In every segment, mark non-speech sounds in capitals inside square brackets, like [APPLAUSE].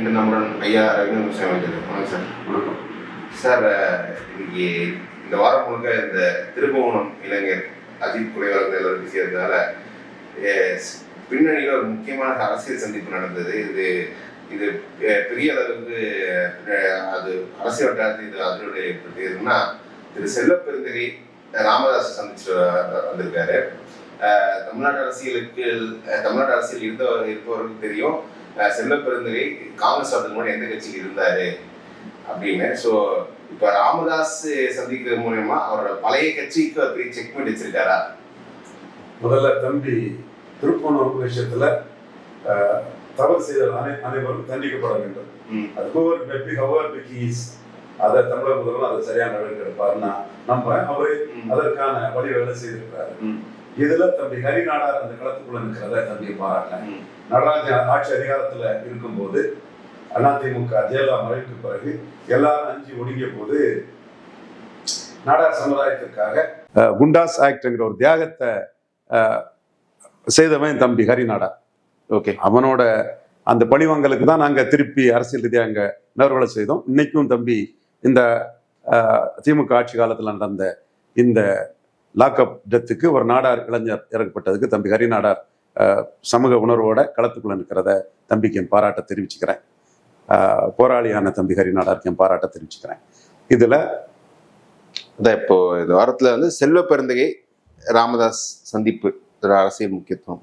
இன்று நம்முடன் ஐயா ரவீந்திர சாமி வணக்கம் சார். வணக்கம். சார் இன்னைக்கு இந்த வாரம் முழுக்க இந்த திருபுவனம் இளைஞர் அஜித் குறைவாக எல்லாரும் சேர்ந்ததால பின்னணியில் ஒரு முக்கியமான அரசியல் சந்திப்பு நடந்தது. இது இது பெரிய அளவுக்கு அது அரசியல் வட்டாரத்தில் இது அதனுடைய ஏற்பட்டதுன்னா திரு செல்வப்பெருந்தகை ராமதாஸ் சந்திச்சு வந்திருக்காரு. தமிழ்நாட்டு அரசியலுக்கு தமிழ்நாட்டு அரசியல் இருந்தவர் இருப்பவருக்கு தெரியும். அஹ், செல்வப்பெருந்தகை காங்கிரஸ் வரதுக்கு முன்னாடி எந்த கட்சியில் இருந்தாரு அப்படின்னு. ஸோ இப்போ ராமதாஸ் சந்திக்கிறது மூலயமா அவரோட பழைய கட்சிக்கு பெரிய செக்மெண்ட் வச்சிருக்காரா? முதல்ல தம்பி திருப்பணம் விஷயத்துல தவறு செய்த அனை அனைவரும் தண்டிக்கப்பட வேண்டும். அது ஹோவர் பெப்பி ஹவர் பிக்கிஸ் அதை தமிழக முதல்வர் அதை சரியான நடவடிக்கை எடுப்பாருன்னா நம்ம அவரே அதற்கான வழிவகை செய்திருக்கிறாரு. இதுல தம்பி ஹரிநாடார் அந்த களத்துக்குள்ள நிற்கிறத தம்பியை பாராட்டினேன். நடராஜன் ஆட்சி அதிகாரத்துல இருக்கும்போது அதிமுக ஜெயலலிதா மறைவுக்கு பிறகு எல்லாரும் அஞ்சு ஒடுங்கிய போது நாடார் சமுதாயத்திற்காக குண்டாஸ் ஆக்ட்ங்கிற ஒரு தியாகத்தை செய்தவன் தம்பி ஹரிநாடா ஓகே. அவனோட அந்த பழிவாங்கலுக்கு தான் நாங்க திருப்பி அரசியல் ரீதியாக அங்க நிறுவலை செய்தோம். இன்னைக்கும் தம்பி இந்த திமுக ஆட்சி காலத்தில் நடந்த இந்த லாக்அப் டெத்துக்கு ஒரு நாடார் இளைஞர் இறக்கப்பட்டதுக்கு தம்பி ஹரிநாடார் சமூக உணர்வோட களத்துக்குள்ள நிற்கிறத தம்பிக்கு என் பாராட்ட தெரிவிச்சுக்கிறேன். போராளியான தம்பி ஹரிநாடாருக்கு என் பாராட்ட தெரிவிச்சுக்கிறேன். இதுல அதான் இப்போ இந்த வாரத்துல வந்து செல்வ பெருந்தகை ராமதாஸ் சந்திப்பு அரசியல் முக்கியத்துவம்.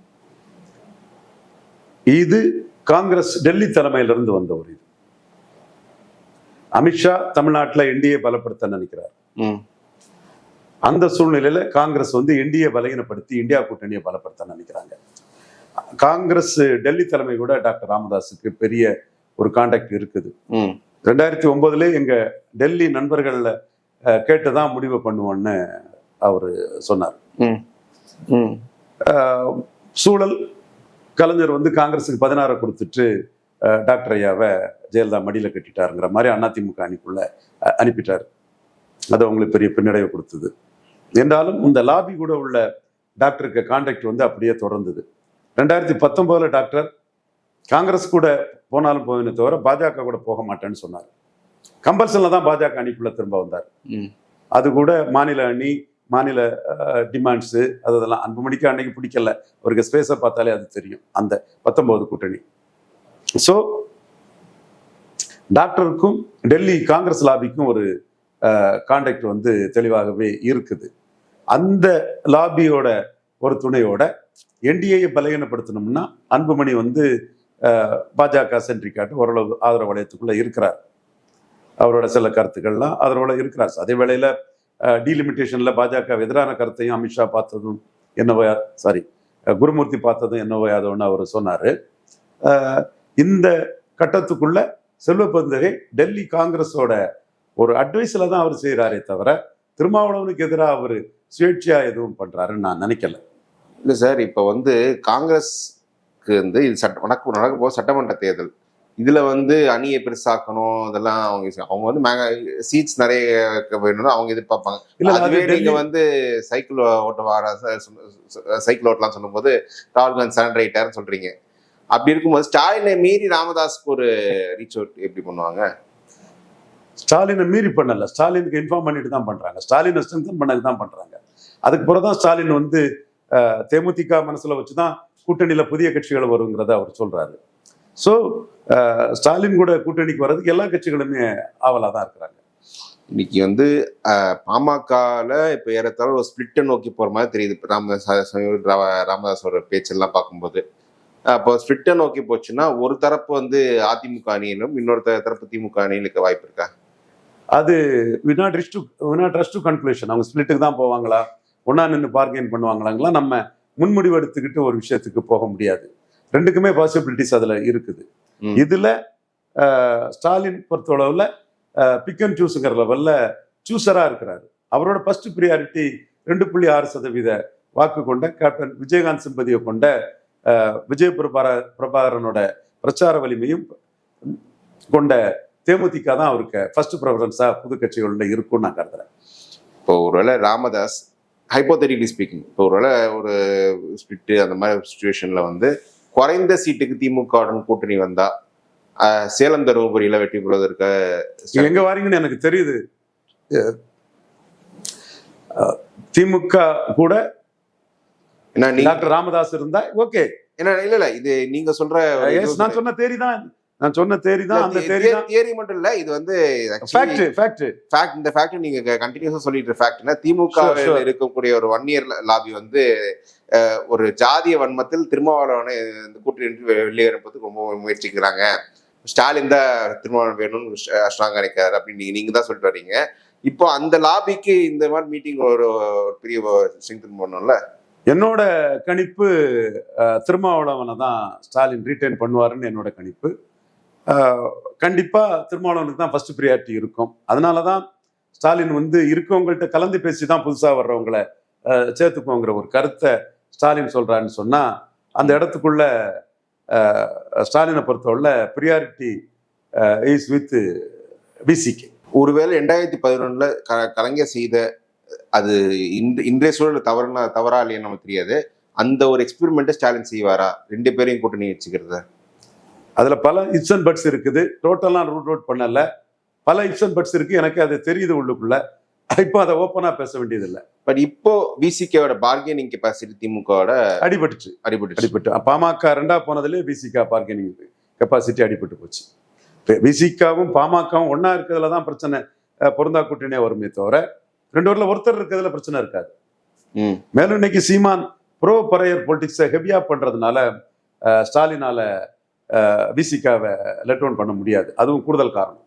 இது காங்கிரஸ் டெல்லி தலைமையிலிருந்து வந்த ஒரு இது. அமித்ஷா தமிழ்நாட்டில் என்டிஏ பலப்படுத்த நினைக்கிறார். ம். அந்த சூழ்நிலையில காங்கிரஸ் வந்து என்டிஏ பலகீனப்படுத்தி இந்தியா கூட்டணியை பலப்படுத்த நினைக்கிறாங்க. காங்கிரஸ் டெல்லி தலைமை கூட டாக்டர் ராமதாஸுக்கு பெரிய ஒரு கான்டாக்ட் இருக்குது. ரெண்டாயிரத்தி ஒன்பதுல எங்க டெல்லி நண்பர்கள்ல கேட்டுதான் முடிவு பண்ணுவோன்னு அவர் சொன்னார். சூழல் கலைஞர் வந்து காங்கிரஸுக்கு பதினாறை கொடுத்துட்டு டாக்டர் ஐயாவை ஜெயலலிதா மடியில கட்டிட்டாருங்கிற மாதிரி அதிமுக அணிக்குள்ள அனுப்பிட்டார். அது அவங்களுக்கு பெரிய பின்னடைவை கொடுத்தது. என்றாலும் இந்த லாபி கூட உள்ள டாக்டருக்கு கான்டாக்ட் வந்து அப்படியே தொடர்ந்தது. ரெண்டாயிரத்தி பத்தொன்பதுல டாக்டர் காங்கிரஸ் கூட போனாலும் போவேனே தவிர பாஜக கூட போக மாட்டேன்னு சொன்னார். கம்பல்சன்ல தான் பாஜக அணிக்குள்ள திரும்ப வந்தார். அது கூட மாநில அணி மாநில டிமாண்ட்ஸு அதெல்லாம் அன்புமணிக்கு அன்னைக்கு பிடிக்கல. அவருக்கு ஸ்பேஸை பார்த்தாலே அது தெரியும் அந்த பத்தொன்பது கூட்டணி. ஸோ டாக்டருக்கும் டெல்லி காங்கிரஸ் லாபிக்கும் ஒரு கான்ட்ராக்ட் வந்து தெளிவாகவே இருக்குது. அந்த லாபியோட ஒரு துணையோட என்டிஏயை பலகீனப்படுத்தணும்னா அன்புமணி வந்து பாஜக சென்ட்ரிக்காட்டு ஓரளவு ஆதரவு வளையத்துக்குள்ளே இருக்கிறார். அவரோட சில கருத்துக்கள்லாம் அதோட இருக்கிறார். அதே வேளையில் டீலிமிட்டேஷனில் பாஜக எதிரான கருத்தையும் அமித்ஷா பார்த்ததும் என்னவோ சாரி குருமூர்த்தி பார்த்ததும் என்னவோ யாதவன்னு அவர் சொன்னார். இந்த கட்டத்துக்குள்ள செல்வப்பந்தகை டெல்லி காங்கிரஸோட ஒரு அட்வைஸ்ல தான் அவர் செய்கிறாரே தவிர திருமாவளவனுக்கு எதிராக அவர் சுயேட்சையா எதுவும் பண்றாருன்னு நான் நினைக்கல. இல்லை சார் இப்போ வந்து காங்கிரஸ்க்கு வந்து இது சட்ட நடக்க நடக்க போக சட்டமன்ற தேர்தல். இதுல வந்து அணியை பெருசாக்கணும் இதெல்லாம் அவங்க அவங்க வந்து மேங்க சீட்ஸ் நிறைய வேணும்னு அவங்க எதிர்பார்ப்பாங்க. இல்ல அது அதுவே நீங்க டெல்லி- வந்து சைக்கிள் ஓட்ட வர சைக்கிள் ஓட்டலாம் சொல்லும்போது ராகுல் காந்தி சரண்டர் ஆயிட்டாருன்னு சொல்றீங்க. அப்படி இருக்கும்போது ஸ்டாலினை மீறி ராமதாஸ்க்கு ஒரு ரீச் அவுட் எப்படி பண்ணுவாங்க? ஸ்டாலினை மீறி பண்ணல. ஸ்டாலினுக்கு இன்ஃபார்ம் பண்ணிட்டு தான் பண்றாங்க. ஸ்டாலினை ஸ்ட்ரென்தன் பண்ணது தான் பண்றாங்க. அதுக்கு பிறகு தான் ஸ்டாலின் வந்து தேமுதிக மனசுல வச்சுதான் கூட்டணியில புதிய கட்சிகள் வருங்கிறத அவர் சொல்றாரு. ஸோ ஸ்டாலின் கூட கூட்டணிக்கு வர்றதுக்கு எல்லா கட்சிகளுமே ஆவலாக தான் இருக்கிறாங்க. இன்னைக்கு வந்து பாமகவில் இப்போ ஏறத்தாழ ஒரு ஸ்பிளிட்டை நோக்கி போகிற மாதிரி தெரியுது. இப்ப ராமதாஸ் ரா- ராமதாஸோட பேச்செல்லாம் பார்க்கும்போது. அப்போ ஸ்பிளிட்டை நோக்கி போச்சுன்னா ஒரு தரப்பு வந்து அதிமுக அணியிலும் இன்னொரு தரப்பு திமுக அணியிலுக்கு வாய்ப்பு இருக்கா? அது வினா ட்ரஸ் டு வினா ட்ரஸ் டு கன்க்ளூஷன் அவங்க ஸ்பிளிட்டுக்கு தான் போவாங்களா? ஒண்ணா நின்று பார்கெயின் பண்ணுவாங்களாங்களா? நம்ம முன்முடிவு எடுத்துக்கிட்டு ஒரு விஷயத்துக்கு போக முடியாது. ரெண்டுக்குமே பாசிபிலிட்டிஸ் அதுல இருக்குது. இதுல ஸ்டாலின் பொறுத்தளவுல பிக் அண்ட் சூஸுங்கிற லெவல்ல சூஸரா இருக்கிறாரு. அவரோட ஃபர்ஸ்ட் ப்ரியாரிட்டி ரெண்டு புள்ளி ஆறு சதவீத வாக்கு கொண்ட கேப்டன் விஜயகாந்த் சிம்பதியை கொண்ட விஜய பிரபார பிரபாகரனோட பிரச்சார வலிமையும் கொண்ட தேமுதிக தான் அவருக்கு ஃபர்ஸ்ட் ப்ரிஃபரன்ஸா புது கட்சிகள்ல இருக்கும்னு நான் கருதுறேன். இப்போ ஒருவேளை ராமதாஸ் ஹைப்போதெட்டிக்லி ஸ்பீக்கிங் இப்போ ஒருவேளை ஒரு ஸ்பிளிட்டு அந்த மாதிரி சுச்சுவேஷன்ல வந்து குறைந்த சீட்டுக்கு திமுகவுடன் கூட்டணி வந்தா அஹ், சேலம் தருமபுரியில வெற்றி பெறுவதற்கு எங்க வாரீங்கன்னு எனக்கு தெரியுது. திமுக கூட டாக்டர் ராமதாஸ் இருந்தா ஓகே. ஏன்னா இல்ல இல்ல இது நீங்க சொல்ற நான் சொன்ன தேரி தான் நான் சொன்ன தேரி தான் அந்த தேரி தியரி மட்டும் இல்ல இது வந்து ஃபேக்ட் ஃபேக்ட் ஃபேக்ட் இந்த ஃபேக்ட் நீங்க கண்டினியூஸா சொல்லிட்டு ஃபேக்ட்னா திமுக. இருக்கக்கூடிய ஒரு ஒன் இயர் லாபி வந்து ஒரு ஜாதிய வன்மத்தில் திருமாவளவனை கூட்டணி வெளியேறப்பதுக்கு ரொம்ப முயற்சிக்கிறாங்க. ஸ்டாலின் தான் திருமாவளவன் வேணும்னு ஸ்ட்ராங்கா நிற்கிறாரு அப்படின்னு நீங்க தான் சொல்லிட்டு வர்றீங்க இப்போ அந்த லாபிக்கு இந்த மாதிரி மீட்டிங் ஒரு பெரிய ஸ்ட்ரெங்தன் பண்ணணும்ல என்னோட கணிப்பு திருமாவளவனை தான் ஸ்டாலின் ரீட்டைன் பண்ணுவாருன்னு என்னோட கணிப்பு. கண்டிப்பாக திருமாவளவனுக்கு தான் ஃபர்ஸ்ட் ப்ரியாரிட்டி இருக்கும். அதனால தான் ஸ்டாலின் வந்து இருக்கவங்கள்ட்ட கலந்து பேசி தான் புதுசாக வர்றவங்கள அஹ், சேர்த்துக்கோங்கிற ஒரு கருத்தை ஸ்டாலின் சொல்கிறான்னு சொன்னால் அந்த இடத்துக்குள்ள ஸ்டாலினை பொறுத்தவரை ப்ரியாரிட்டி இஸ் வித் பிசிகே ஒருவேளை ரெண்டாயிரத்தி பதினொன்றில் க கலைஞர் செய்த அது இந்த இன்றைய சூழல் தவறுனா தவறா இல்லையா நமக்கு தெரியாது. அந்த ஒரு எக்ஸ்பெரிமெண்ட்டை ஸ்டாலின் செய்வாரா? ரெண்டு பேரையும் கூட்டணி வச்சுக்கிறத? அதுல பல இப்ஸ் அண்ட் பட்ஸ் இருக்குது. டோட்டலாம் ரூட் அவுட் பண்ணல. பல இப்ஸ் அண்ட் பட்ஸ் இருக்கு. எனக்கு அது தெரியுது உள்ளுக்குள்ள. இப்போ அதை ஓப்பனா பேச வேண்டியதில்லை. பட் இப்போ விசிகேவோட பார்கெனிங் கெப்பாசிட்டி திமுகவோட அடிபட்டுச்சு. அடிபட்டு. அடிபட்டு பாமக ரெண்டா போனதுலேயே பிசிகா பார்கெனிங் கெப்பாசிட்டி அடிபட்டு போச்சு. பிசிகாவும் பாமகவும் ஒண்ணா இருக்கிறதுல தான் பிரச்சனை. பொருந்தா கூட்டணியே வருமே தவிர ரெண்டு ஊர்ல ஒருத்தர் இருக்கிறதுல பிரச்சனை இருக்காது. ம். மேலும் இன்னைக்கு சீமான் ப்ரோ பரையர் பொலிட்டிக்ஸை ஹெவியா பண்றதுனால அஹ், ஸ்டாலினால விசிகாவை லெட் ஒன் பண்ண முடியாது. அதுவும் கூடுதல் காரணம்.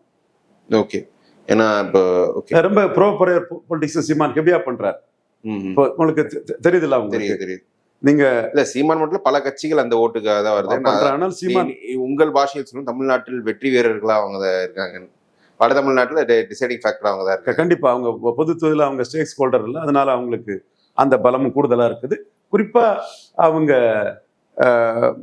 ஓகே. ஏன்னா இப்போ ஓகே. ரொம்ப ப்ரோ பரையர் பொலிட்டிக்ஸ் சீமான் ஹெவியா பண்றாரு. இப்போ உங்களுக்கு தெ- தெ- தெரியுதுல்ல உங்களுக்கு தெரியுது தெரியுது. நீங்க இல்ல சீமான் மட்டும் பல கட்சிகள் அந்த ஓட்டுக்காக தான் வருது. பண்றாங்கன்னா சீமான் உங்கள் பாஷையில் சொல்லும் தமிழ்நாட்டில் வெற்றி வீரர்களா அவங்க இருக்காங்க. வட தமிழ்நாட்டுல டிசைடிங் ஃபேக்டர் அவங்க தான் இருக்காங்க. க- கண்டிப்பா அவங்க பொ- பொதுத்துவத்தில் அவங்க ஸ்டேக்ஸ் ஹோல்டர் இல்லை. அதனால அவங்களுக்கு அந்த பலமும் கூடுதலா இருக்குது. குறிப்பா அவங்க அஹ்,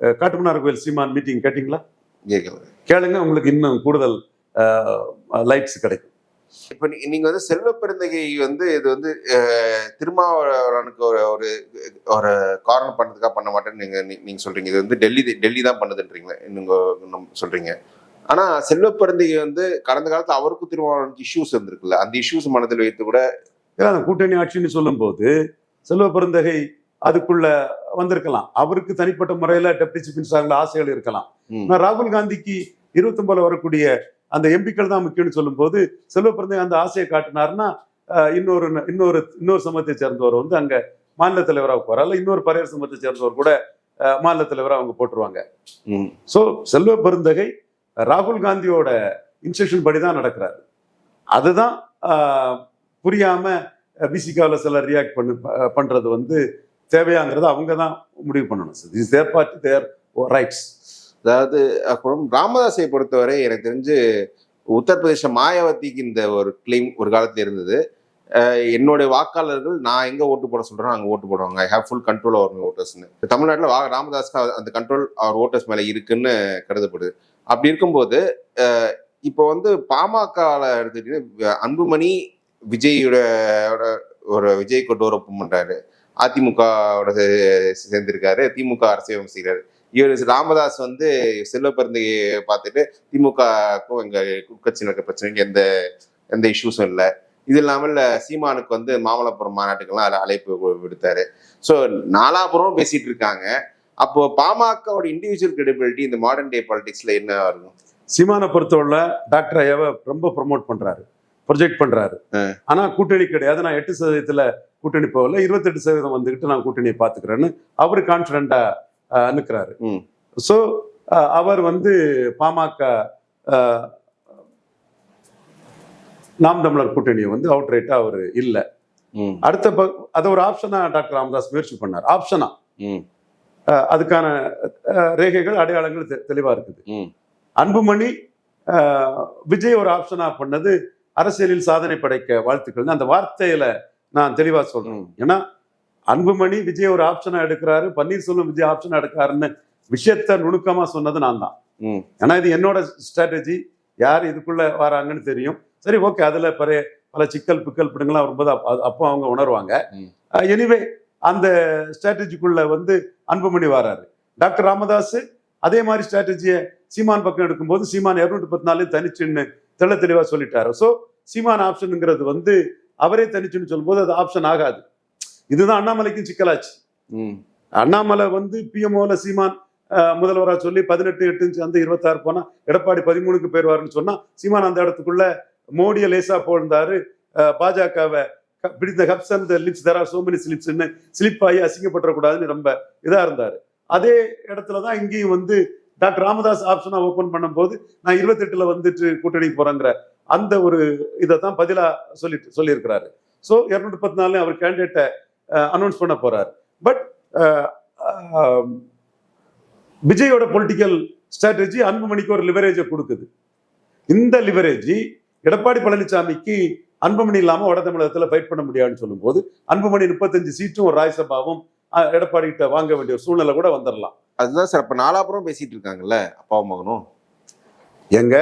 காட்டுமன்னார் கோயில் சீமான் மீட்டிங் கேட்டிங்களா? கேட்கல கேளுங்க உங்களுக்கு இன்னும் கூடுதல் லைட்ஸ் கிடைக்கும். இப்ப நீ- நீங்க வந்து செல்வ பெருந்தகை வந்து இது வந்து திருமாவளவனுக்கு ஒரு ஒரு ஒரு காரணம் பண்ணதுக்காக பண்ண மாட்டேன்னு நீங்க நீ- நீங்க சொல்றீங்க. இது வந்து டெல்லி டெல்லி தான் பண்ணுதுன்றீங்களே நீங்க இன்னும் சொல்றீங்க. ஆனா செல்வ பெருந்தகை வந்து கடந்த காலத்துல அவருக்கும் திருமாவளவனுக்கு இஷ்யூஸ் இருந்திருக்குல்ல. அந்த இஷ்யூஸ் மனதில் வைத்து கூட ஏன்னா கூட்டணி ஆட்சின்னு சொல்லும்போது செல்வ பெருந்தகை அதுக்குள்ள வந்திருக்கலாம். அவருக்கு தனிப்பட்ட முறையில டெப்டி சீஃப் மினிஸ்டர்ல ஆசைகள் இருக்கலாம். ஆனா ராகுல் காந்திக்கு இருபத்தொன்பதுல வரக்கூடிய அந்த எம்பிக்கள் தான் முக்கியம்னு சொல்லும்போது செல்வ பிறந்தகை அந்த ஆசையை காட்டினாருன்னா அஹ், இன்னொரு இன்னொரு இன்னொரு சமூகத்தை சேர்ந்தவர் வந்து அங்க மாநில தலைவராக போறாரு. இன்னொரு பரையர் சமூகத்தை சேர்ந்தவர் கூட மாநில தலைவராக அவங்க போட்டுருவாங்க. ஸோ செல்வ பெருந்தகை ராகுல் காந்தியோட இன்ஸ்ட்ரக்ஷன் படி தான் நடக்கிறாரு. அதுதான் புரியாம பிசிகாவில் சிலர் ரியாக்ட் பண்ணு பண்றது வந்து தேவையாங்கிறத அவங்க தான் முடிவு பண்ணணும். Sir is there party there rights அதாவது அப்புறம் ராமதாஸை பொறுத்தவரை எனக்கு தெரிஞ்சு உத்தரப்பிரதேச மாயாவதிக்கு இந்த ஒரு கிளைம் ஒரு காலத்தில் இருந்தது. என்னுடைய வாக்காளர்கள் நான் எங்கே ஓட்டு போட சொல்கிறேன் அங்கே ஓட்டு போடுவாங்க. I have full control over ஓட்டர்ஸ்னு தமிழ்நாட்டில் வா ராமதாஸ்க்கு அந்த கண்ட்ரோல் அவர் ஓட்டர்ஸ் மேலே இருக்குன்னு கருதப்படுது. அப்படி இருக்கும்போது இப்போ வந்து பாமகவில் எடுத்துக்கிட்டீங்கன்னா அன்புமணி விஜயோட ஒரு விஜய் கொண்டு ஒரு பண்ணுறாரு அதிமுகவோட சேர்ந்திருக்காரு. திமுக அரசியல் விமர்சிக்கிறாரு இவர் ராமதாஸ் வந்து செல்வ பிறந்தையை பார்த்துட்டு திமுகக்கும் எங்க உட்கட்சியில் இருக்க பிரச்சனைக்கு எந்த எந்த இஷ்யூஸும் இல்லை. இது இல்லாமல் சீமானுக்கு வந்து மாமல்லபுரம் மாநாட்டுக்கெல்லாம் அழை- அழைப்பு விடுத்தாரு. ஸோ நாலாபுரம் பேசிட்டு இருக்காங்க. அப்போ பாமகவோட இண்டிவிஜுவல் கிரெடிபிலிட்டி இந்த மாடர்ன் டே பாலிடிக்ஸ்ல என்ன இருக்கும்? சீமானை பொறுத்தவரை டாக்டர் ஐயாவை ரொம்ப ப்ரொமோட் பண்றாரு. ப்ரொஜெக்ட் பண்றாரு. ஆனா கூட்டணி கிடையாது. நான் எட்டு சதவீதத்துல கூட்டணி போகல. இருபத்தெட்டு சதவீதம் வந்துகிட்டு நான் கூட்டணியை பாத்துக்கிறேன்னு அவரு கான்பிடண்டா நிற்கிறாரு ம். ஸோ அவர் வந்து பாமக நாம் தமிழர் கூட்டணியை வந்து அவுட் ரைட்டா அவர் இல்லை. அடுத்த ப- அதை ஒரு ஆப்ஷனா டாக்டர் ராமதாஸ் முயற்சி பண்ணார். ஆப்ஷனா அதுக்கான ரேகைகள் அடையாளங்கள் தெளிவா இருக்குது. அன்புமணி விஜய் ஒரு ஆப்ஷனா பண்ணது அரசியலில் சாதனை படைக்க வாழ்த்துக்கள்னு அந்த வார்த்தையில நான் தெளிவா சொல்றேன். ம். ஏன்னா அன்புமணி விஜய் ஒரு ஆப்ஷனா எடுக்கிறாரு பன்னீர்செல்வம் விஜய் ஆப்ஷனா எடுக்கிறாருன்னு விஷயத்த நுணுக்கமா சொன்னது நான் தான். ஏன்னா இது என்னோட ஸ்ட்ராட்டஜி யார் இதுக்குள்ள வராங்கன்னு தெரியும். சரி ஓகே அதுல பல பல சிக்கல் பிக்கல் பிடுங்கலாம் வரும்போது அப்ப- அவங்க உணர்வாங்க. எனிவே அந்த ஸ்ட்ராட்டஜிக்குள்ள வந்து அன்புமணி வராரு. டாக்டர் ராமதாஸ் அதே மாதிரி ஸ்ட்ராட்டஜியை சீமான் பக்கம் எடுக்கும்போது சீமான் இருநூற்றி பத்து நாலு தனிச்சுன்னு தெள்ள தெளிவா சொல்லிட்டாரு. ஸோ சீமான் ஆப்ஷனுங்கிறது வந்து அவரே தனிச்சுன்னு சொல்லும்போது அது ஆப்ஷன் ஆகாது. இதுதான் அண்ணாமலைக்கும் சிக்கலாச்சு. அண்ணாமலை வந்து பிஎம்ஓல சீமான் முதல்வராக சொல்லி பதினெட்டு எட்டு அந்த இருபத்தாறு போனா எடப்பாடி பதிமூணுக்கு போயிருவாருன்னு சொன்னா சீமான் அந்த இடத்துக்குள்ள மோடியை லேசா போஇருந்தாரு பாஜகவை பிடித்த ஹப்ஸ் அந்த லிப்ஸ் தரா சோமனி ஸ்லிப்ஸ்ன்னு ஸ்லிப் ஆகி அசிங்கப்பட்டுறக்கூடாதுன்னு ரொம்ப இதா இருந்தாரு. அதே இடத்துல தான் இங்கேயும் வந்து டாக்டர் ராமதாஸ் ஆப்ஷனா ஓபன் பண்ணும்போது நான் இருபத்தெட்டுல வந்துட்டு கூட்டணி போறேங்கிற அந்த ஒரு இதை தான் பதிலா சொல்லிட்டு சொல்லியிருக்கிறாரு. ஸோ இருநூற்றி பத்து நாலு அவர் கேண்டிடேட்டை அனௌன்ஸ் பண்ண போறாரு. பட் விஜயோட பொலிட்டிக்கல் ஸ்ட்ராட்டஜி அன்புமணிக்கு ஒரு லிவரேஜை கொடுக்குது. இந்த லிவரேஜ் எடப்பாடி பழனிசாமிக்கு அன்புமணி இல்லாம வட தமிழகத்துல ஃபைட் பண்ண முடியாதுன்னு சொல்லும்போது அன்புமணி முப்பத்தஞ்சு சீட்டும் ஒரு ராஜ்யசபாவும் எடப்பாடி கிட்ட வாங்க வேண்டிய ஒரு சூழ்நிலை கூட வந்துடலாம் அதுதான் சார் இப்ப நாலாபுரம் பேசிட்டு இருக்காங்கல்ல அப்பாவும் மகனும்? எங்க?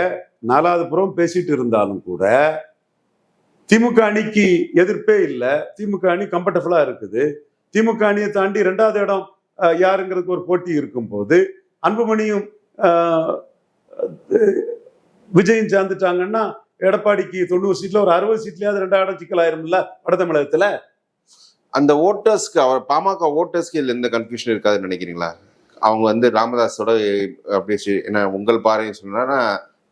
நாலாவது புறம் பேசிட்டு இருந்தாலும் கூட திமுக அணிக்கு எதிர்ப்பே இல்லை. திமுக அணி கம்ஃபர்டபுளா இருக்குது. திமுக அணியை தாண்டி ரெண்டாவது இடம் யாருங்கிறதுக்கு ஒரு போட்டி இருக்கும்போது அன்புமணியும் விஜயும் சேர்ந்துட்டாங்கன்னா எடப்பாடிக்கு தொண்ணூறு சீட்ல ஒரு அறுபது சீட்லயாவது ரெண்டாவது இடம் சிக்கலாயிரும்ல வட தமிழகத்துல? அந்த ஓட்டர்ஸ்க்கு அவர் பாமக ஓட்டர்ஸ்க்கு இதுல எந்த கன்ஃபியூஷன் இருக்காதுன்னு நினைக்கிறீங்களா? அவங்க வந்து ராமதாஸோட அப்படி என்ன உங்கள் பார்வைன்னு சொன்னா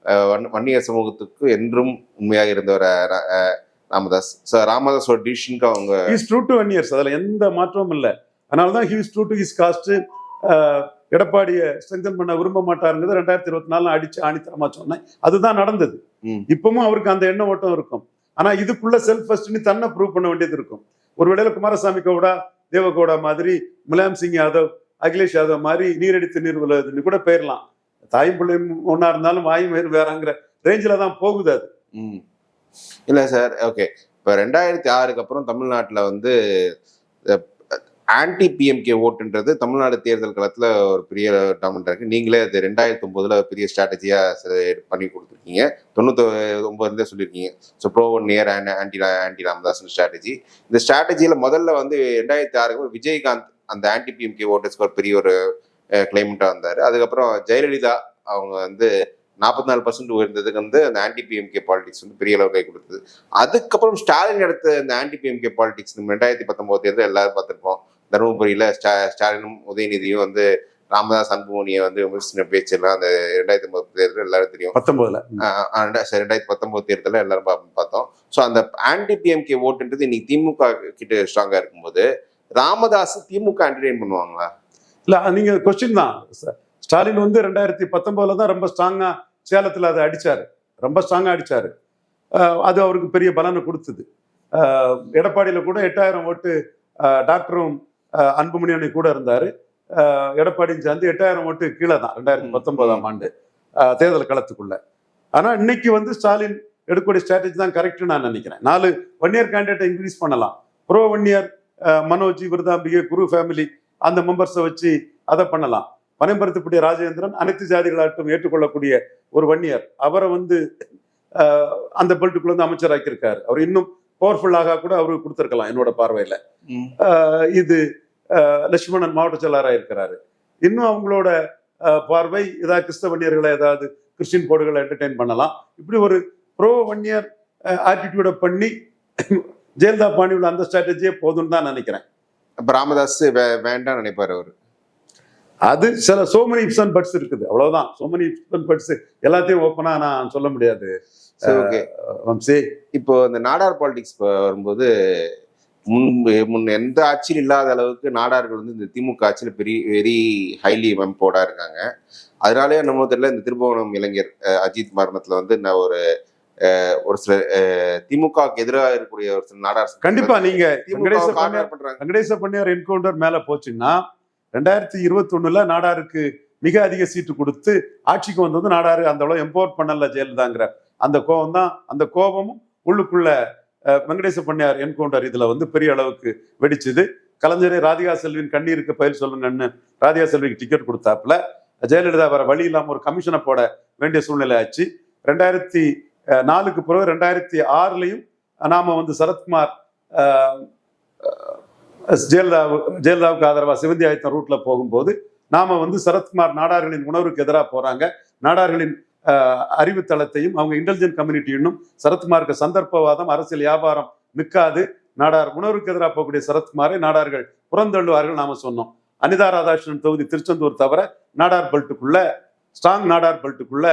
அஹ், வன்- வன்னியர் சமூகத்துக்கு என்றும் உண்மையாக இருந்தவர் ராமதாஸ். ஸோ ராமதாஸோட டிசிஷனுக்கு அவங்க he's true to one years அதில் எந்த மாற்றமும் இல்லை. அதனால தான் he's true to his caste எடப்பாடியை ஸ்ட்ரெங்தன் பண்ண விரும்ப மாட்டாருங்கிறது ரெண்டாயிரத்தி இருபத்தி நாலு அடிச்சு ஆணித்தரமா சொன்னேன். அதுதான் நடந்தது. இப்பவும் அவருக்கு அந்த எண்ண ஓட்டம் இருக்கும். ஆனா இதுக்குள்ள செல்ஃப் ஃபர்ஸ்ட்னு தன்னை ப்ரூவ் பண்ண வேண்டியது இருக்கும். ஒருவேளை குமாரசாமி கவுடா தேவகவுடா மாதிரி முலாயம் சிங் யாதவ் அகிலேஷ் யாதவ் மாதிரி நீரடித்து நீர் விழுதுன்னு கூட போயிடலாம் தாய் பிள்ளை ஒன்றா இருந்தாலும் வாய் வேறு வேறாங்கிற ரேஞ்சில தான் போகுது அது. ம். இல்லை சார் ஓகே இப்போ ரெண்டாயிரத்தி ஆறுக்கு அப்புறம் தமிழ்நாட்டில் வந்து ஆன்டி பிஎம்கே ஓட்டுன்றது தமிழ்நாடு தேர்தல் களத்தில் ஒரு பெரிய டாமெண்ட் இருக்கு. நீங்களே அது ரெண்டாயிரத்தி ஒம்போதில் பெரிய ஸ்ட்ராட்டஜியாக பண்ணி கொடுத்துருக்கீங்க. தொண்ணூற்றி ஒம்பதுலேருந்தே சொல்லியிருக்கீங்க so pro one year anti anti Ramadoss strategy இந்த ஸ்ட்ராட்டஜியில் முதல்ல வந்து ரெண்டாயிரத்தி ஆறுக்கு விஜயகாந்த் அந்த ஆன்டி பிஎம்கே ஓட்டர்ஸ்க்கு ஒரு பெரிய ஒரு கிளைமெண்ட்டாக வந்தார். அதுக்கப்புறம் ஜெயலலிதா அவங்க வந்து நாற்பத்தி நாலு பர்சன்ட் உயர்ந்ததுக்கு வந்து அந்த ஆன்டி பிஎம்கே பாலிடிக்ஸ் வந்து பெரிய அளவு கை கொடுத்தது. அதுக்கப்புறம் ஸ்டாலின் எடுத்த இந்த ஆன்டி பிஎம்கே பாலிடிக்ஸ் ரெண்டாயிரத்தி பத்தொன்பது தேர்தல் எல்லாரும் பார்த்துருப்போம். தருமபுரியில ஸ்டா ஸ்டாலினும் உதயநிதியும் வந்து ராமதாஸ் அன்புமணியை வந்து விமர்சன பேச்செல்லாம் அந்த ரெண்டாயிரத்தி ஒன்பது தேர்தல் எல்லாரும் தெரியும். பத்தொன்பதுல. ரெண்டாயிரத்தி பத்தொன்பது தேர்தலில் எல்லாரும் பார்த்தோம். ஸோ அந்த ஆன்டி பிஎம்கே ஓட்டுன்றது இன்னைக்கு திமுக கிட்ட ஸ்ட்ராங்கா இருக்கும்போது ராமதாஸ் திமுக என்டர்டைன் பண்ணுவாங்களா? இல்லை நீங்கள் கொஸ்டின் தான். ஸ்டாலின் வந்து ரெண்டாயிரத்தி பத்தொன்பதுல தான் ரொம்ப ஸ்ட்ராங்காக சேலத்தில் அதை அடிச்சாரு. ரொம்ப ஸ்ட்ராங்காக அடிச்சாரு. அது அவருக்கு பெரிய பலனை கொடுத்தது. எடப்பாடியில் கூட எட்டாயிரம் ஓட்டு டாக்டரும் அன்புமணி அன்னை கூட இருந்தாரு. அஹ் எடப்பாடியும் சேர்ந்து எட்டாயிரம் ஓட்டு கீழே தான் ரெண்டாயிரத்தி பத்தொன்பதாம் ஆண்டு தேர்தல் களத்துக்குள்ள. ஆனால் இன்னைக்கு வந்து ஸ்டாலின் எடுக்கக்கூடிய ஸ்ட்ராட்டஜி தான் கரெக்ட்னு நான் நினைக்கிறேன். நாலு ஒன் இயர் கேண்டிடேட்டை இன்க்ரீஸ் பண்ணலாம். Pro one year Manoj Virudhambigai Guru family அந்த மெம்பர்ஸை வச்சு அதை பண்ணலாம். பனைம்பருத்துப்படி ராஜேந்திரன் அனைத்து ஜாதிகளாட்டும் ஏற்றுக்கொள்ளக்கூடிய ஒரு வன்னியர். அவரை வந்து அந்த பெல்ட்டுக்குள்ள வந்து அமைச்சராக்கியிருக்காரு. அவர் இன்னும் பவர்ஃபுல்லாக கூட அவருக்கு கொடுத்துருக்கலாம் என்னோட பார்வையில. இது லட்சுமணன் மாவட்ட செயலாளராக இருக்கிறாரு. இன்னும் அவங்களோட பார்வை ஏதாவது கிறிஸ்தவ வன்னியர்களை ஏதாவது கிறிஸ்டின் போர்டுகளை என்டர்டெயின் பண்ணலாம். இப்படி ஒரு ப்ரோ வன்னியர் ஆட்டிடியூட பண்ணி ஜெயலலிதா பாணி உள்ள அந்த ஸ்ட்ராட்டஜியே போதும்னு தான் நினைக்கிறேன். அப்ப ராமதாஸ் வே- வேண்டாம்னு நினைப்பாரு அவர். அது சில சோமனி இப்சன் பட்ஸ் இருக்குது. அவ்வளவுதான். சோமனி இப்சன் பட்ஸ் எல்லாத்தையும் ஓப்பனா நான் சொல்ல முடியாது. ஓகே வம்சி. இப்போ இந்த நாடார் பாலிடிக்ஸ் வரும்போது முன் முன் எந்த ஆட்சியும் இல்லாத அளவுக்கு நாடார்கள் வந்து இந்த திமுக ஆட்சியில் பெரிய வெரி ஹைலி மெம்போர்டா இருக்காங்க. அதனாலே நம்ம தெரியல இந்த திருபுவனம் இளைஞர் அஜித் மரணத்துல வந்து நான் ஒரு ஒரு சில திமுகவுக்கு எதிராக இருக்கக்கூடிய ஒரு சில நாடார் கண்டிப்பா நீங்க வெங்கடேச பண்ணையார் என்கவுண்டர் மேல போச்சுன்னா ரெண்டாயிரத்தி இருபத்தி ஒண்ணுல நாடாருக்கு மிக அதிக சீட்டு கொடுத்து ஆட்சிக்கு வந்தது நாடாரு. அந்த அளவு எம்பவர் பண்ணல ஜெயலலிதாங்கிற. அந்த கோபம் தான் அந்த கோபமும் உள்ளுக்குள்ள வெங்கடேச பண்ணையார் என்கவுண்டர் இதுல வந்து பெரிய அளவுக்கு வெடிச்சுது. கலைஞரே ராதிகா செல்வின் கண்ணீருக்கு பயில் சொல்லுங்கன்னு ராதிகா செல்விக்கு டிக்கெட் கொடுத்தாப்புல ஜெயலலிதா வர வழி இல்லாம ஒரு கமிஷனை போட வேண்டிய சூழ்நிலை ஆச்சு. ரெண்டாயிரத்தி நாலுக்கு பிறகு ரெண்டாயிரத்தி ஆறுலையும் நாம் வந்து சரத்குமார் அஹ், ஜெயலலிதா ஜெயலலிதாவுக்கு ஆதரவாக சிவந்தி ஆயத்தம் ரூட்டில் போகும்போது நாம் வந்து சரத்குமார் நாடார்களின் உணர்வுக்கு எதிராக போகிறாங்க நாடார்களின் அறிவு அறிவுத்தளத்தையும் அவங்க இன்டெலிஜென்ட் கம்யூனிட்டி இன்னும் சரத்குமாருக்கு சந்தர்ப்பவாதம் அரசியல் வியாபாரம் நிற்காது நாடார் உணர்வுக்கு எதிராக போகக்கூடிய சரத்குமாரை நாடார்கள் புறந்தள்ளுவார்கள் நாம சொன்னோம். அனிதா ராதாகிருஷ்ணன் தொகுதி திருச்செந்தூர் தவிர நாடார் பெல்ட்டுக்குள்ள ஸ்ட்ராங் நாடார் பெல்ட்டுக்குள்ள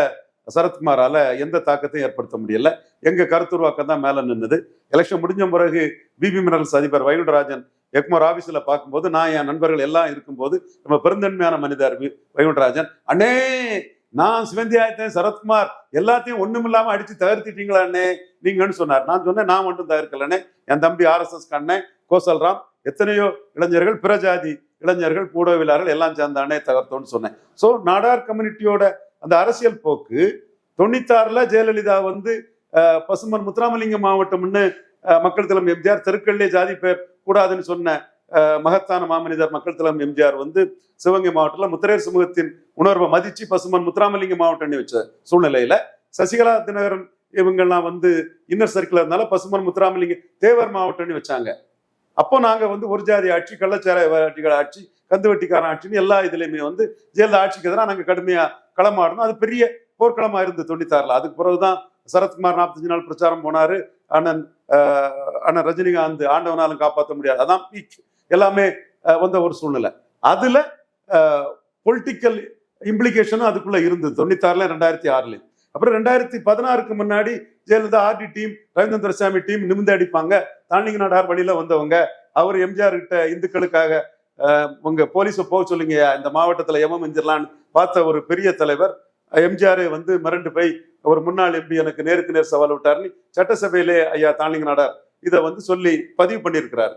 சரத்குமாரால எந்த தாக்கத்தையும் ஏற்படுத்த முடியல. எங்க கருத்துருவாக்கம் தான் மேல நின்னுது. எலெக்ஷன் முடிஞ்ச பிறகு பிபி மினரல்ஸ் அதிபர் வைகுண்டராஜன் எக்மோர் ஆபீஸ்ல பார்க்கும்போது நான் என் நண்பர்கள் எல்லாம் இருக்கும்போது நம்ம பெருந்தன்மையான மனிதர் வி- வைகுண்டராஜன் அண்ணே நான் சிவந்தியாயத்தேன் சரத்குமார் எல்லாத்தையும் ஒண்ணுமில்லாம அடிச்சு தகர்த்திட்டீங்களா அண்ணே? நீங்கன்னு சொன்னார். நான் சொன்னேன் நான் மட்டும் தகர்க்கலண்ணே என் தம்பி ஆர்எஸ்எஸ் கண்ணே கோசல்ராம் எத்தனையோ இளைஞர்கள் பிரஜாதி இளைஞர்கள் கூடவிலார்கள் எல்லாம் சேர்ந்த அண்ணே தகர்த்தோன்னு சொன்னேன். ஸோ நாடார் கம்யூனிட்டியோட அந்த அரசியல் போக்கு தொண்ணூத்தாறுல ஜெயலலிதா வந்து பசுமன் முத்துராமலிங்க மாவட்டம்னு மக்கள் தலம் எம்ஜிஆர் தெருக்கல்லே ஜாதி பெயர் கூடாதுன்னு சொன்ன அஹ், மகத்தான மாமனிதர் மக்கள் தலம் எம்ஜிஆர் வந்து சிவகங்கை மாவட்டத்தில் முத்திரையர் சமூகத்தின் உணர்வை மதிச்சு பசுமன் முத்துராமலிங்க மாவட்டம்னு வச்ச சூழ்நிலையில சசிகலா தினகரன் இவங்கெல்லாம் வந்து இன்னர் சர்க்கிள் இருந்தால பசுமன் முத்துராமலிங்க தேவர் மாவட்டம்னு வச்சாங்க. அப்போ நாங்க வந்து ஒரு ஜாதி ஆட்சி கள்ளச்சார ஆட்சிகள் ஆட்சி கந்துவட்டிக்காரன் ஆட்சின்னு எல்லா இதுலயுமே வந்து ஜெயலலிதா ஆட்சிக்கு எதிராக நாங்க கடுமையா களமாடணும். அது பெரிய போர்க்களமாக இருந்து தொண்ணூத்தாறில். அதுக்கு பிறகுதான் சரத்குமார் நாற்பத்தஞ்சு நாள் பிரச்சாரம் போனாரு. அண்ணன் அண்ணன் ரஜினிகாந்த் ஆண்டவனாலும் காப்பாற்ற முடியாது. அதான் பீக் எல்லாமே வந்த ஒரு சூழ்நிலை. அதில் பொலிட்டிக்கல் இம்ப்ளிகேஷனும் அதுக்குள்ளே இருந்தது. தொண்ணூத்தாறுல ரெண்டாயிரத்தி ஆறுலேயும் அப்புறம் ரெண்டாயிரத்தி பதினாறுக்கு முன்னாடி ஜெயலலிதா ஆர்டி டீம் ரவீந்திர சாமி டீம் நிமிந்து அடிப்பாங்க. தாண்டிங்க நாடார் வழியில வந்தவங்க. அவர் எம்ஜிஆர் கிட்ட இந்துக்களுக்காக உங்க போலீஸை போக சொல்லுங்க. இந்த மாவட்டத்துல எமம் எஞ்சிடலான்னு பார்த்த ஒரு பெரிய தலைவர் எம்ஜிஆர் வந்து மிரண்டு போய் ஒரு முன்னாள் எம்பி எனக்கு நேருக்கு நேர் சவால் விட்டார்னு சட்டசபையிலே ஐயா தாண்டிங்க நாடார் இதை வந்து சொல்லி பதிவு பண்ணியிருக்கிறார்.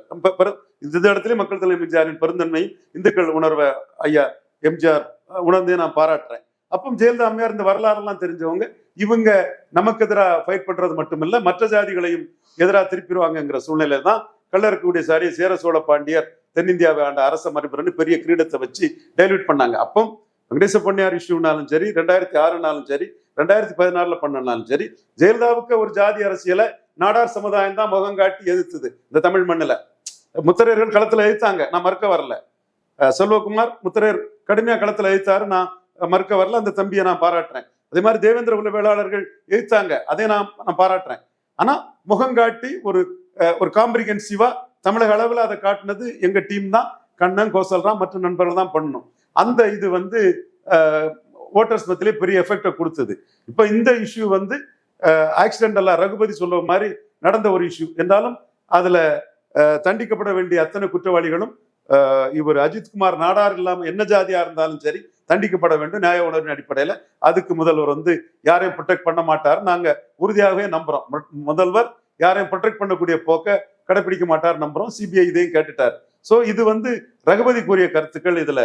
இந்த இடத்துல மக்கள் தலைமை எம்ஜிஆரின் பெருந்தன்மை இந்துக்கள் உணர்வை ஐயா எம்ஜிஆர் உணர்ந்தே நான் பாராட்டுறேன். அப்போ ஜெயலலிதா அம்மையார் இந்த வரலாறெல்லாம் தெரிஞ்சவங்க இவங்க நமக்கு எதிராக ஃபைட் பண்றது மட்டுமில்ல மற்ற ஜாதிகளையும் எதிராக திருப்பிடுவாங்கங்கிற சூழ்நிலை தான் கல்லறக்கூடிய சாரி சேர சோழ பாண்டியர் தென்னிந்தியாவை ஆண்ட அரச மரபுன்னு பெரிய கிரீடத்தை வச்சு டைல்யூட் பண்ணாங்க. அப்போ வெங்கடேச பொன்னியார் இஷ்யூனாலும் சரி ரெண்டாயிரத்தி ஆறுனாலும் சரி ரெண்டாயிரத்தி பதினாறுல பண்ணனாலும் சரி ஜெயலலிதாவுக்கு ஒரு ஜாதி அரசியலை நாடார் சமுதாயம் தான் முகம் காட்டி எதிர்த்தது இந்த தமிழ் மண்ணுல. முத்திரையர்கள் களத்துல எதிர்த்தாங்க நான் மறுக்க வரல. அஹ் செல்வகுமார் முத்திரையர் கடுமையா களத்துல எதிர்த்தாரு நான் மறுக்க வரல அந்த தம்பியை நான் பாராட்டுறேன். அதே மாதிரி தேவேந்திர குல வேளாளர்கள் எதிர்த்தாங்க அதை நான் நான் பாராட்டுறேன். ஆனா முகம் காட்டி ஒரு ஒரு காம்ப்ரிகென்சிவா தமிழக அளவில் அதை காட்டினது எங்க டீம் தான். கண்ணன் கோசல்ராம் மற்ற நண்பர்கள் தான் பண்ணணும். அந்த இது வந்து ஓட்டர்ஸ் மத்தியிலே பெரிய எஃபெக்டை கொடுத்தது. இப்போ இந்த இஷ்யூ வந்து ஆக்சிடென்டலாக ரகுபதி சொல்ல மாதிரி நடந்த ஒரு இஷ்யூ என்றாலும் அதில் தண்டிக்கப்பட வேண்டிய அத்தனை குற்றவாளிகளும் இவர் அஜித்குமார் நாடார் இல்லாமல் என்ன ஜாதியாக இருந்தாலும் சரி தண்டிக்கப்பட வேண்டும் நியாய உணர்வின் அடிப்படையில். அதுக்கு முதல்வர் வந்து யாரையும் ப்ரொடெக்ட் பண்ண மாட்டார். நாங்கள் உறுதியாகவே நம்புறோம். முதல்வர் யாரையும் ப்ரொடெக்ட் பண்ணக்கூடிய போக்க கடைபிடிக்க மாட்டார் நம்புறோம். சிபிஐ இதையும் கேட்டுட்டார். சோ இது வந்து ரகுபதி கூறிய கருத்துக்கள் இதுல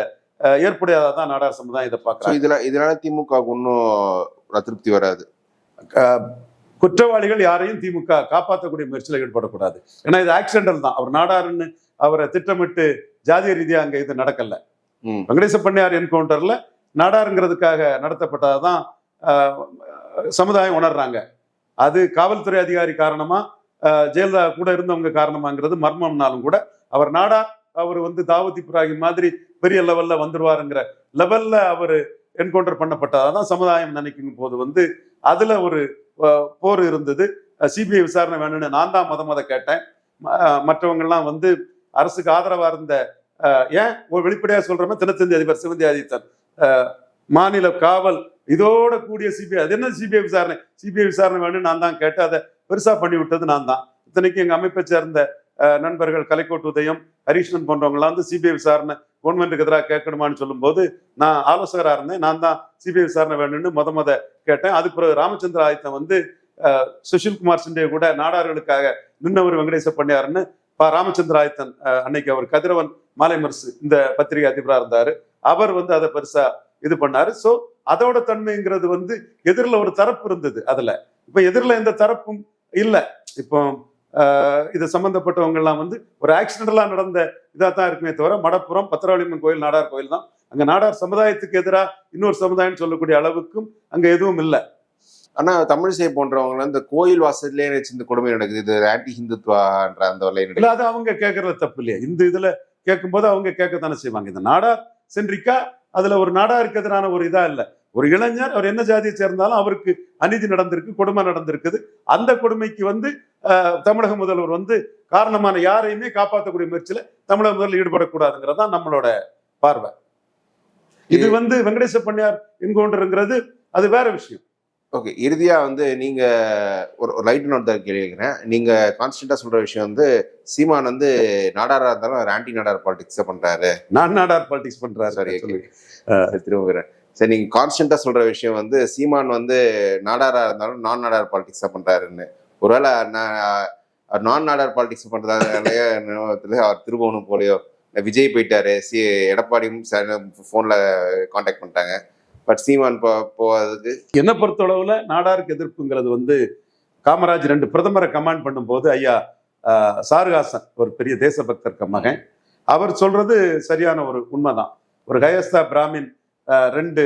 ஏற்புடையதான் நாடார் சமுதாயம் இதை ஸோ பார்க்கறாங்க இதுல இதனால திமுக ஒன்றும் திருப்தி வராது. குற்றவாளிகள் யாரையும் திமுக காப்பாற்றக்கூடிய முயற்சியில் ஈடுபடக்கூடாது. ஏன்னா இது ஆக்சிடென்டல் தான். அவர் நாடாருன்னு அவரை திட்டமிட்டு ஜாதிய ரீதியா அங்க இது நடக்கல. வெங்கடேச பண்ணையார் என்கவுண்டர்ல நாடாருங்கிறதுக்காக நடத்தப்பட்டதான் சமுதாயம் உணர்றாங்க. அது காவல்துறை அதிகாரி காரணமா ஜெயலலிதா கூட இருந்தவங்க காரணமாங்கிறது மர்மம்னாலும் கூட அவர் நாடா அவர் வந்து தாவூத் இப்ராஹிம் மாதிரி பெரிய லெவல்ல வந்துருவாருங்கிற லெவல்ல அவர் என்கவுண்டர் பண்ணப்பட்டதான் சமுதாயம் நினைக்கும் போது வந்து அதுல ஒரு போர் இருந்தது. சிபிஐ விசாரணை வேணும்னு நான் தான் மத மத கேட்டேன். ம- மற்றவங்கெல்லாம் வந்து அரசுக்கு ஆதரவா இருந்த ஏன்? ஒரு வெளிப்படையா சொல்றோமே தினத்தந்தி அதிபர் சிவந்தி ஆதித்தன் மாநில காவல் இதோட கூடிய சிபிஐ அது என்ன சிபிஐ விசாரணை? சிபிஐ விசாரணை வேணும்னு நான் தான் கேட்டு அதை பெருசா பண்ணி விட்டது நான் தான். இத்தனைக்கு எங்க அமைப்பை சேர்ந்த நண்பர்கள் கலைக்கோட்டு உதயம் ஹரிஷ்ணன் போன்றவங்களாம் வந்து சிபிஐ விசாரணை கவர்மெண்ட்டுக்கு எதிராக கேட்கணுமான்னு சொல்லும்போது நான் ஆலோசகரா இருந்தேன். நான் தான் சிபிஐ விசாரணை வேணும்னு முத முத கேட்டேன். அதுக்கு பிறகு ராமச்சந்திர ஆதித்தன் வந்து ஆஹ், சுஷில்குமார் சிண்டே கூட நாடார்களுக்காக நின்னவர் வெங்கடேச பண்ணியாருன்னு பா ராமச்சந்திர ஆயத்தன் அன்னைக்கு அவர் கதிரவன் மாலைமரசு இந்த பத்திரிகை அதிபரா இருந்தாரு. அவர் வந்து அதை பெருசா இது பண்ணாரு. சோ அதோட தன்மைங்கிறது வந்து எதிரில் ஒரு தரப்பு இருந்தது அதுல. இப்ப எதிரில் எந்த தரப்பும் இல்ல. இப்போ இது சம்பந்தப்பட்டவங்க எல்லாம் வந்து ஒரு ஆக்சிடென்டலா நடந்த இதா தான் இருக்குமே தவிர மடப்புறம் பத்திரகாளியம்மன் கோயில் நாடார் கோயில் தான். அங்க நாடார் சமுதாயத்துக்கு எதிராக இன்னொரு சமுதாயம் சொல்லக்கூடிய அளவுக்கும் அங்க எதுவும் இல்லை. ஆனா தமிழிசை போன்றவங்க இந்த கோயில் வாசல்லே இந்த கொடுமை நடக்குது. இது ஆன்டி ஹிந்துத்வான்ற அந்த இல்ல அது அவங்க கேட்கறது தப்பு இல்லையா. இந்த இதுல கேட்கும்போது அவங்க கேட்கத்தானே செய்வாங்க. இந்த நாடார் சென்றிக்கா அதுல ஒரு நாடாருக்கு எதிரான ஒரு இதா இல்ல. ஒரு இளைஞர் அவர் என்ன ஜாதியை சேர்ந்தாலும் அவருக்கு அநீதி நடந்திருக்கு கொடுமை நடந்திருக்குது. அந்த கொடுமைக்கு வந்து தமிழக முதல்வர் வந்து காரணமான யாரையுமே காப்பாற்றக்கூடிய முயற்சியில தமிழக முதல்வர் ஈடுபடக்கூடாதுங்கிறது தான் நம்மளோட பார்வை. இது வந்து வெங்கடேச பண்ணையார் என்கவுண்டருங்கிறது அது வேற விஷயம். ஓகே இறுதியா வந்து நீங்க ஒரு லைட் நோட் தான் கேள்வி கேட்கிறேன். நீங்க கான்ஸ்டன்டா சொல்ற விஷயம் வந்து சீமான் வந்து நாடாரா இருந்தாலும் ஆன்டி நாடார் பாலிடிக்ஸ் பண்றாரு. நான் நாடார் பாலிடிக்ஸ் பண்றாரு. சரி சொல்லுங்க. சரி, நீங்கள் வரேன். சொல்கிற விஷயம் வந்து சீமான் வந்து நாடாராக இருந்தாலும் நான் நாடார் பாலிடிக்ஸாக பண்ணுறாருன்னு ஒருவேளை நான் நாடார் பாலிடிக்ஸ் பண்றதாலேயே [LAUGHS] நிறுவனத்தில் அவர் திருபுவனம் போலையோ விஜய் போயிட்டாரு சி எடப்பாடியும் ஃபோனில் காண்டாக்ட் பண்ணிட்டாங்க. பட் சீமான் போ போவதுக்கு என்னை பொறுத்தளவில் நாடாருக்கு எதிர்ப்புங்கிறது வந்து காமராஜ் ரெண்டு பிரதமரை கமாண்ட் பண்ணும்போது ஐயா சாருஹாசன் ஒரு பெரிய தேசபக்தர் மகன். அவர் சொல்றது சரியான ஒரு உண்மைதான். ஒரு கயஸ்தா பிராமின் ரெண்டு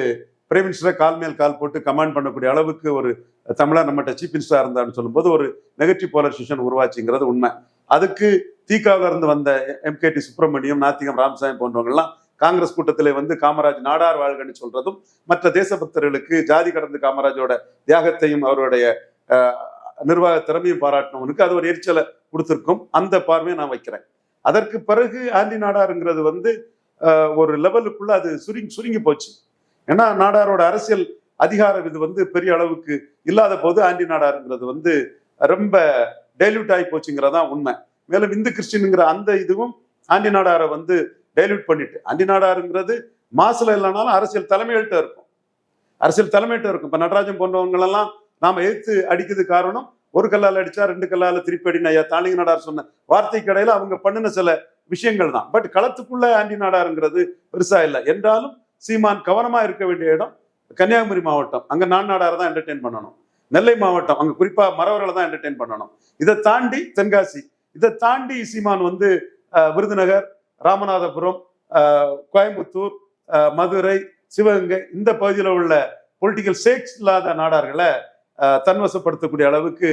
பிரைம் மினிஸ்டரை கால் மேல் கால் போட்டு கமாண்ட் பண்ணக்கூடிய அளவுக்கு ஒரு தமிழா நம்மகிட்ட சீஃப் மினிஸ்டராக இருந்தான்னு சொல்லும்போது ஒரு நெகட்டிவ் போலரைசேஷன் உருவாச்சுங்கிறது உண்மை. அதுக்கு தீகாவில இருந்து வந்த எம்கேடி சுப்பிரமணியம் நாத்திகம் ராமசாமி போன்றவங்கலாம் காங்கிரஸ் கூட்டத்திலே வந்து காமராஜ் நாடார் வாழ்கன்னு சொல்றதும் மற்ற தேசபக்தர்களுக்கு ஜாதி கடந்த காமராஜோட தியாகத்தையும் அவருடைய நிர்வாக திறமையும் பாராட்டினவனுக்கு அது ஒரு எரிச்சலை கொடுத்துருக்கும். அந்த பார்வையை நான் வைக்கிறேன். அதற்கு பிறகு ஆண்டி நாடாருங்கிறது வந்து ஒரு லெவலுக்குள்ள அது சுருங்கி சுருங்கி போச்சு. ஏன்னா நாடாரோட அரசியல் அதிகாரம் இது வந்து பெரிய அளவுக்கு இல்லாத போது ஆண்டி நாடாருங்கிறது வந்து ரொம்ப டைல்யூட் ஆகி போச்சுங்கிறதான் உண்மை. மேலும் இந்து கிறிஸ்டின்ங்கிற அந்த இதுவும் ஆண்டி நாடாரை வந்து டைல்யூட் பண்ணிட்டு ஆண்டி நாடாருங்கிறது மாசுல இல்லைனாலும் அரசியல் தலைமையிட்ட இருக்கும். அரசியல் தலைமையிட்ட இருக்கும். இப்ப நடராஜன் போன்றவங்களெல்லாம் நாம எதிர்த்து அடிக்கிறது காரணம் ஒரு கல்லால் அடிச்சா ரெண்டு கல்லால திருப்பி அடினா ஐயா தாலிங்க நாடார் சொன்ன வார்த்தை கடையில் அவங்க பண்ணின சில விஷயங்கள் தான் பட் களத்துக்குள்ள ஆண்டி நாடாருங்கிறது பெருசா இல்லை. என்றாலும் சீமான் கவனமா இருக்க வேண்டிய இடம் கன்னியாகுமரி மாவட்டம். அங்க நான் நாடாரை தான் என்டர்டெயின் பண்ணணும். நெல்லை மாவட்டம். அங்க குறிப்பா மறவர்களை தான் என்டர்டெயின் பண்ணணும். இதை தாண்டி தென்காசி. இதை தாண்டி சீமான் வந்து விருதுநகர் ராமநாதபுரம் கோயம்புத்தூர் மதுரை சிவகங்கை இந்த பகுதியில் உள்ள பொலிட்டிக்கல் சேக்ஸ் இல்லாத நாடார்களை தன்வசப்படுத்தக்கூடிய அளவுக்கு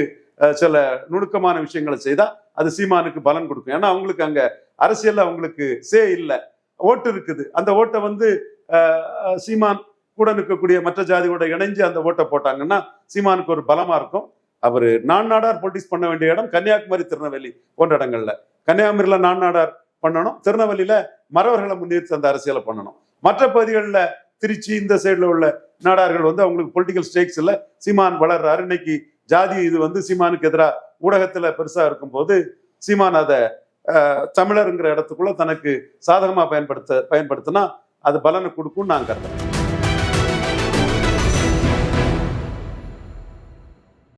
சில நுணுக்கமான விஷயங்களை செய்தால் அது சீமானுக்கு பலன் கொடுக்கும். ஏன்னா அவங்களுக்கு அங்கே அரசியலில் அவங்களுக்கு சே இல்லை. ஓட்டு இருக்குது. அந்த ஓட்டை வந்து சீமான் கூட நிற்கக்கூடிய மற்ற ஜாதியோட இணைஞ்சு அந்த ஓட்டை போட்டாங்கன்னா சீமானுக்கு ஒரு பலமாக இருக்கும். அவர் நான் நாடார் போட்டிஸ் பண்ண வேண்டிய இடம் கன்னியாகுமரி திருநெல்வேலி போன்ற இடங்கள்ல. கன்னியாகுமரியில் நான் நாடார் பண்ணணும். திருநெல்வேலியில மறவர்களை முன்னிறுத்தி அந்த அரசியலை பண்ணணும். மற்ற பகுதிகளில் திருச்சி இந்த சைடில் உள்ள நாடார்கள் வந்து அவங்களுக்கு பொலிட்டிக்கல் ஸ்டேக்ஸ் சீமான் வளர்றாரு. இன்னைக்கு ஜாதி இது வந்து சீமானுக்கு எதிராக ஊடகத்துல பெருசா இருக்கும்போது சீமான் அதை தமிழருங்கிற இடத்துக்குள்ள தனக்கு சாதகமா பயன்படுத்த பயன்படுத்தினா அது பலனை கொடுக்கும்னு நான் கருதுறேன்.